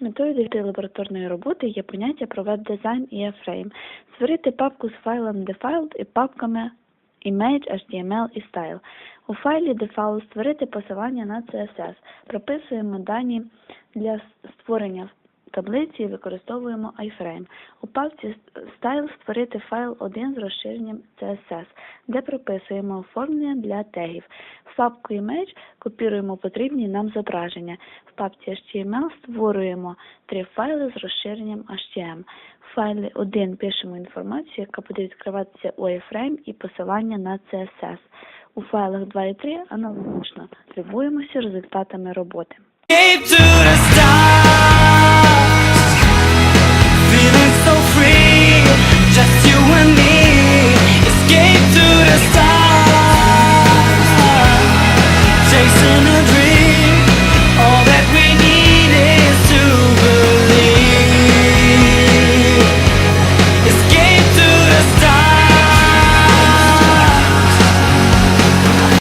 Метою діти лабораторної роботи є поняття про веб-дизайн і ефрейм. Створити папку з файлом Defiled і папками image, HTML і style. У файлі default створити посилання на CSS. Прописуємо дані для створення таблиці використовуємо iframe. У папці style створити файл 1 з розширенням CSS, де прописуємо оформлення для тегів. В папку image копіруємо потрібні нам зображення. В папці HTML створюємо три файли з розширенням HTML. В файлі 1 пишемо інформацію, яка буде відкриватися у iframe і посилання на CSS. У файлах 2 і 3 аналогічно любуємося результатами роботи. Escape to